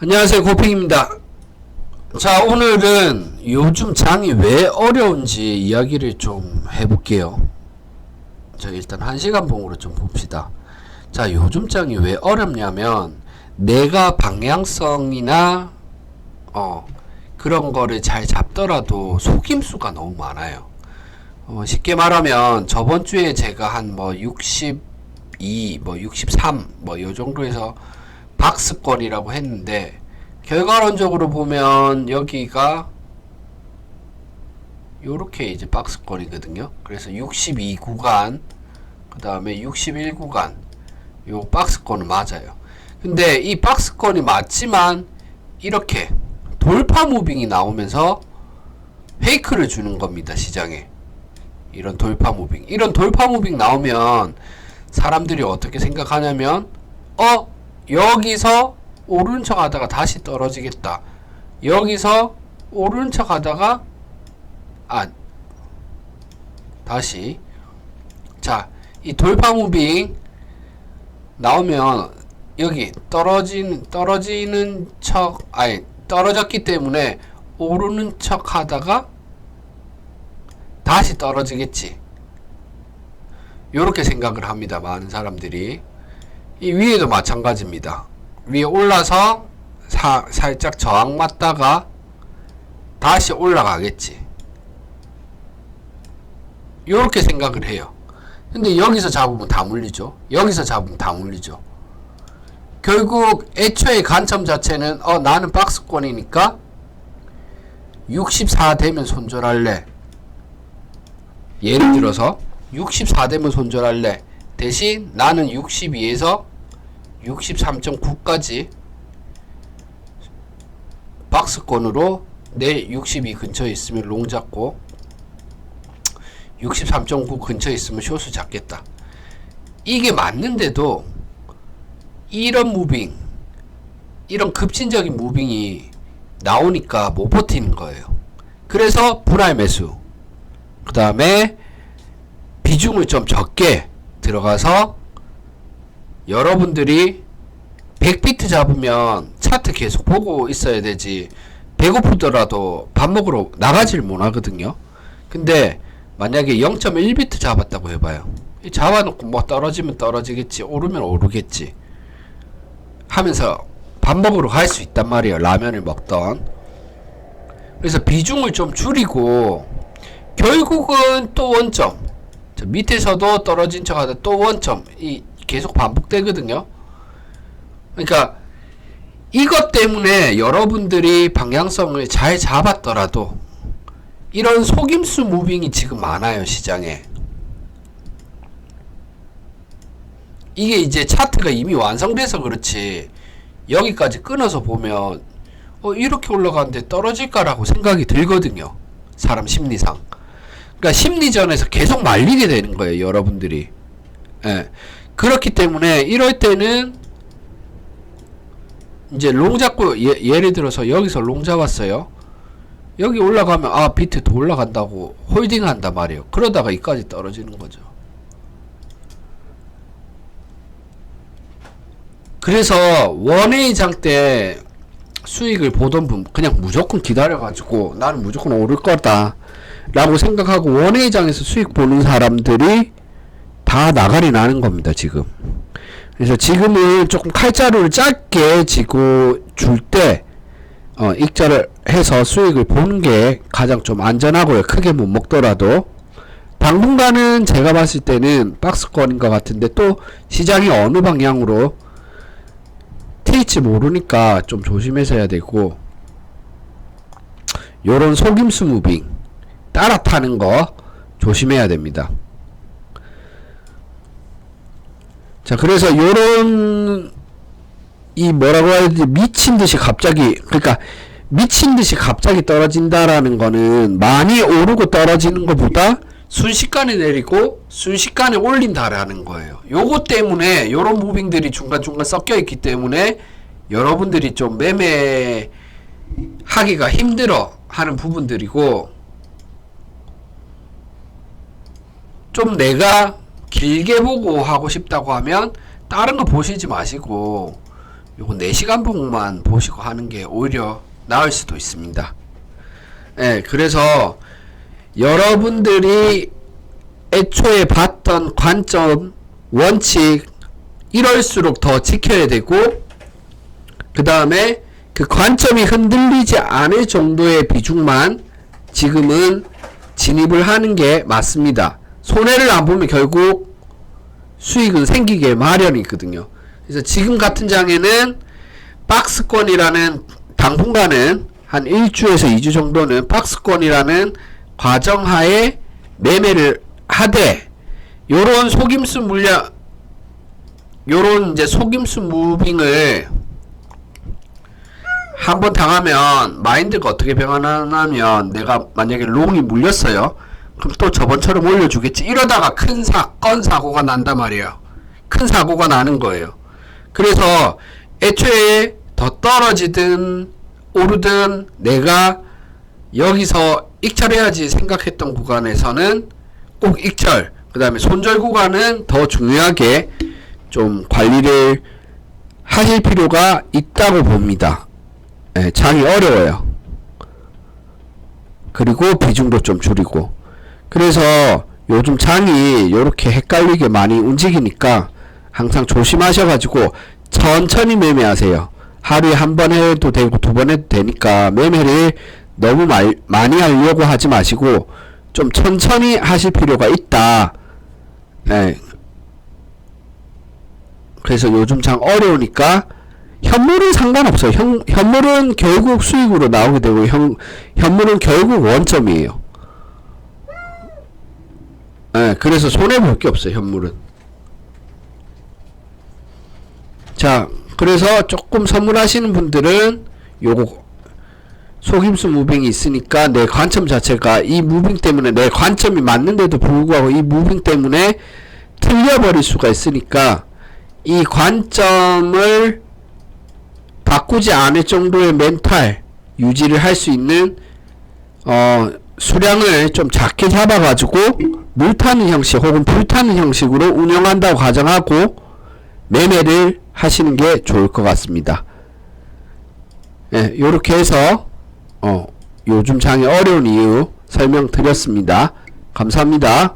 안녕하세요 고핑입니다. 자 오늘은 요즘 장이 왜 어려운지 이야기를 좀 해볼게요. 자 일단 한 시간 봉으로 좀 봅시다. 자 요즘 장이 왜 어렵냐면 내가 방향성이나 어 그런 거를 잘 잡더라도 속임수가 너무 많아요. 어, 쉽게 말하면 저번 주에 제가 한 뭐 62, 뭐 63, 뭐 요 정도에서 박스권이라고 했는데 결과론적으로 보면 여기가 요렇게 이제 박스권이거든요. 그래서 62 구간, 그 다음에 61 구간, 요 박스권은 맞아요. 근데 이 박스권이 맞지만 이렇게 돌파 무빙이 나오면서 페이크를 주는 겁니다, 시장에. 이런 돌파 무빙. 이런 돌파 무빙 나오면 사람들이 어떻게 생각하냐면, 어? 여기서 오른 척 하다가 다시 떨어지겠다. 여기서 오른 척 하다가, 아, 다시. 자, 이 돌파 무빙 나오면 여기 떨어지는, 떨어지는 척, 아니, 떨어졌기 때문에 오르는 척 하다가 다시 떨어지겠지. 요렇게 생각을 합니다. 많은 사람들이. 이 위에도 마찬가지입니다. 위에 올라서 사, 살짝 저항 맞다가 다시 올라가겠지. 요렇게 생각을 해요. 근데 여기서 잡으면 다 물리죠. 여기서 잡으면 다 물리죠. 결국 애초에 관점 자체는 어 나는 박스권이니까 64 되면 손절할래. 예를 들어서 64 되면 손절할래. 대신 나는 62에서 63.9까지 박스권으로 내 62 근처에 있으면 롱 잡고 63.9 근처에 있으면 숏을 잡겠다. 이게 맞는데도 이런 무빙, 이런 급진적인 무빙이 나오니까 못 버티는 거예요. 그래서 불알 매수. 그 다음에 비중을 좀 적게 들어가서 여러분들이 100비트 잡으면 차트 계속 보고 있어야 되지. 배고프더라도 밥 먹으러 나가질 못하거든요. 근데 만약에 0.1비트 잡았다고 해봐요. 이 잡아놓고 뭐 떨어지면 떨어지겠지 오르면 오르겠지 하면서 밥 먹으러 갈 수 있단 말이에요 라면을 먹던. 그래서 비중을 좀 줄이고 결국은 또 원점 저 밑에서도 떨어진 척 하다 또 원점. 이 계속 반복되거든요. 그러니까 이것 때문에 여러분들이 방향성을 잘 잡았더라도 이런 속임수 무빙이 지금 많아요 시장에. 이게 이제 차트가 이미 완성돼서 그렇지 여기까지 끊어서 보면 어 이렇게 올라가는데 떨어질까라고 생각이 들거든요. 사람 심리상 그러니까 심리전에서 계속 말리게 되는 거예요 여러분들이. 예. 그렇기 때문에 이럴 때는 이제 롱 잡고 예, 예를 들어서 여기서 롱 잡았어요. 여기 올라가면 아 비트 더 올라간다고 홀딩 한단 말이에요. 그러다가 이까지 떨어지는 거죠. 그래서 원회의장 때 수익을 보던 분 그냥 무조건 기다려 가지고 나는 무조건 오를 거다 라고 생각하고 원회의장에서 수익 보는 사람들이 다 나가리 나는 겁니다 지금. 그래서 지금은 조금 칼자루를 짧게 지고 줄 때 어, 익절을 해서 수익을 보는 게 가장 좀 안전하고요. 크게 못 먹더라도. 당분간은 제가 봤을 때는 박스권인 것 같은데 또 시장이 어느 방향으로 튈지 모르니까 좀 조심해서 해야 되고. 요런 속임수 무빙 따라 타는 거 조심해야 됩니다. 자, 그래서 요런 이 뭐라고 해야 되지 미친 듯이 갑자기 그러니까 미친 듯이 갑자기 떨어진다라는 거는 많이 오르고 떨어지는 것보다 순식간에 내리고 순식간에 올린다라는 거예요. 요거 때문에 요런 무빙들이 중간중간 섞여 있기 때문에 여러분들이 좀 매매 하기가 힘들어 하는 부분들이고 좀 내가 길게 보고 하고 싶다고 하면 다른 거 보시지 마시고 요거 4시간 봉만 보시고 하는 게 오히려 나을 수도 있습니다. 예, 그래서 여러분들이 애초에 봤던 관점, 원칙, 이럴수록 더 지켜야 되고, 그 다음에 그 관점이 흔들리지 않을 정도의 비중만 지금은 진입을 하는 게 맞습니다. 손해를 안 보면 결국 수익은 생기게 마련이거든요. 그래서 지금 같은 장에는 박스권이라는 당분간은 한 1주에서 2주 정도는 박스권이라는 과정하에 매매를 하되 요런 속임수 물량 요런 이제 속임수 무빙을 한번 당하면 마인드가 어떻게 변하냐면 내가 만약에 롱이 물렸어요 그럼 또 저번처럼 올려주겠지? 이러다가 큰 사건 사고가 난단 말이에요. 큰 사고가 나는 거예요. 그래서 애초에 더 떨어지든 오르든 내가 여기서 익절해야지 생각했던 구간에서는 꼭 익절 그 다음에 손절 구간은 더 중요하게 좀 관리를 하실 필요가 있다고 봅니다. 예, 장이 어려워요. 그리고 비중도 좀 줄이고 그래서 요즘 장이 이렇게 헷갈리게 많이 움직이니까 항상 조심하셔가지고 천천히 매매하세요. 하루에 한 번 해도 되고 두 번 해도 되니까 매매를 너무 말, 많이 하려고 하지 마시고 좀 천천히 하실 필요가 있다. 네. 그래서 요즘 장 어려우니까 현물은 상관없어요. 현, 현물은 결국 수익으로 나오게 되고 현, 현물은 결국 원점이에요. 예, 그래서 손해 볼 게 없어요, 현물은. 자, 그래서 조금 선물하시는 분들은 요거 속임수 무빙이 있으니까 내 관점 자체가 이 무빙 때문에 내 관점이 맞는데도 불구하고 이 무빙 때문에 틀려버릴 수가 있으니까 이 관점을 바꾸지 않을 정도의 멘탈 유지를 할 수 있는 어 수량을 좀 작게 잡아가지고 물 타는 형식 혹은 불 타는 형식으로 운영한다고 가정하고 매매를 하시는 게 좋을 것 같습니다. 예, 요렇게 해서 어 요즘 장이 어려운 이유 설명드렸습니다. 감사합니다.